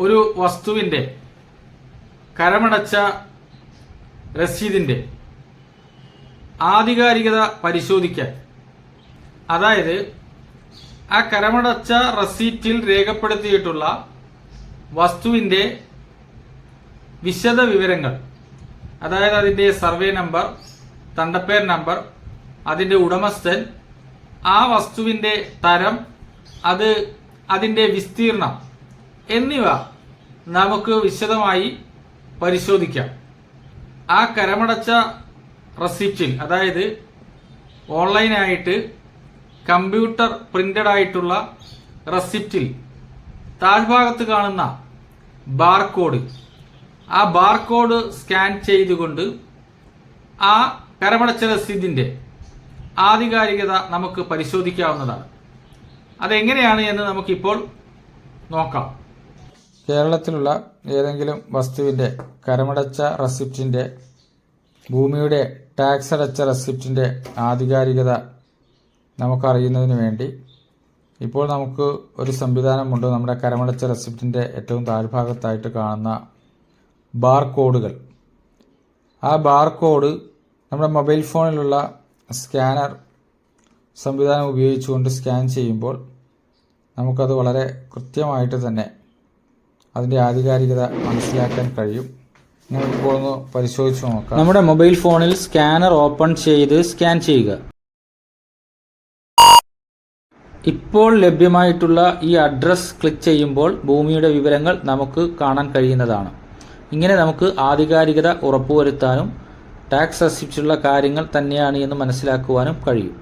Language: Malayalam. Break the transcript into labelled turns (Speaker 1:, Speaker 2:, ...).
Speaker 1: ഒരു വസ്തുവിന്റെ കരമടച്ച രസീതിന്റെ ആധികാരികത പരിശോധിക്കാൻ. അതായത് ആ കരമടച്ച റസീറ്റിൽ രേഖപ്പെടുത്തിയിട്ടുള്ള വസ്തുവിന്റെ വിശദ വിവരങ്ങൾ അതായത് അതിന്റെ സർവേ നമ്പർ തണ്ടപ്പേർ നമ്പർ അതിന്റെ ഉടമസ്ഥൻ ആ വസ്തുവിന്റെ തരം അത് അതിന്റെ വിസ്തീർണം എന്നിവ നമുക്ക് വിശദമായി പരിശോധിക്കാം. ആ കരമടച്ച റെസിപ്റ്റിൽ അതായത് ഓൺലൈനായിട്ട് കമ്പ്യൂട്ടർ പ്രിന്റഡ് ആയിട്ടുള്ള റെസിപ്റ്റിൽ താഴ്ഭാഗത്ത് കാണുന്ന ബാർകോഡ് ആ ബാർകോഡ് സ്കാൻ ചെയ്തുകൊണ്ട് ആ കരമടച്ച രസീതിന്റെ ആധികാരികത നമുക്ക് പരിശോധിക്കാവുന്നതാണ്. അതെങ്ങനെയാണ് എന്ന് നമുക്കിപ്പോൾ നോക്കാം. കേരളത്തിലുള്ള ഏതെങ്കിലും വസ്തുവിന്റെ കരമടച്ച റെസിപ്റ്റിന്റെ ഭൂമിയുടെ ടാക്സ് അടച്ച റെസിപ്റ്റിന്റെ ആധികാരികത നമുക്കറിയുന്നതിന് വേണ്ടി ഇപ്പോൾ നമുക്ക് ഒരു സംവിധാനമുണ്ട്. നമ്മുടെ കരമടച്ച റെസിപ്റ്റിന്റെ ഏറ്റവും താഴ്ഭാഗത്തായിട്ട് കാണുന്ന ബാർ കോഡുകൾ ആ ബാർ കോഡ് നമ്മുടെ മൊബൈൽ ഫോണിലുള്ള സ്കാനർ സംവിധാനം ഉപയോഗിച്ചുകൊണ്ട് സ്കാൻ ചെയ്യുമ്പോൾ നമുക്കത് വളരെ കൃത്യമായിട്ട് തന്നെ അതിന്റെ ആധികാരികത മനസ്സിലാക്കാൻ കഴിയും. നിങ്ങൾക്കിപ്പോൾ ഒന്ന് പരിശോധിച്ച് നോക്കാം. നമ്മുടെ മൊബൈൽ ഫോണിൽ സ്കാനർ ഓപ്പൺ ചെയ്ത് സ്കാൻ ചെയ്യുക. ഇപ്പോൾ ലഭ്യമായിട്ടുള്ള ഈ അഡ്രസ് ക്ലിക്ക് ചെയ്യുമ്പോൾ ഭൂമിയുടെ വിവരങ്ങൾ നമുക്ക് കാണാൻ കഴിയുന്നതാണ്. ഇങ്ങനെ നമുക്ക് ആധികാരികത ഉറപ്പുവരുത്താനും ടാക്സ് അസിച്ചുള്ള കാര്യങ്ങൾ തന്നെയാണ് എന്ന് മനസ്സിലാക്കുവാനും കഴിയും.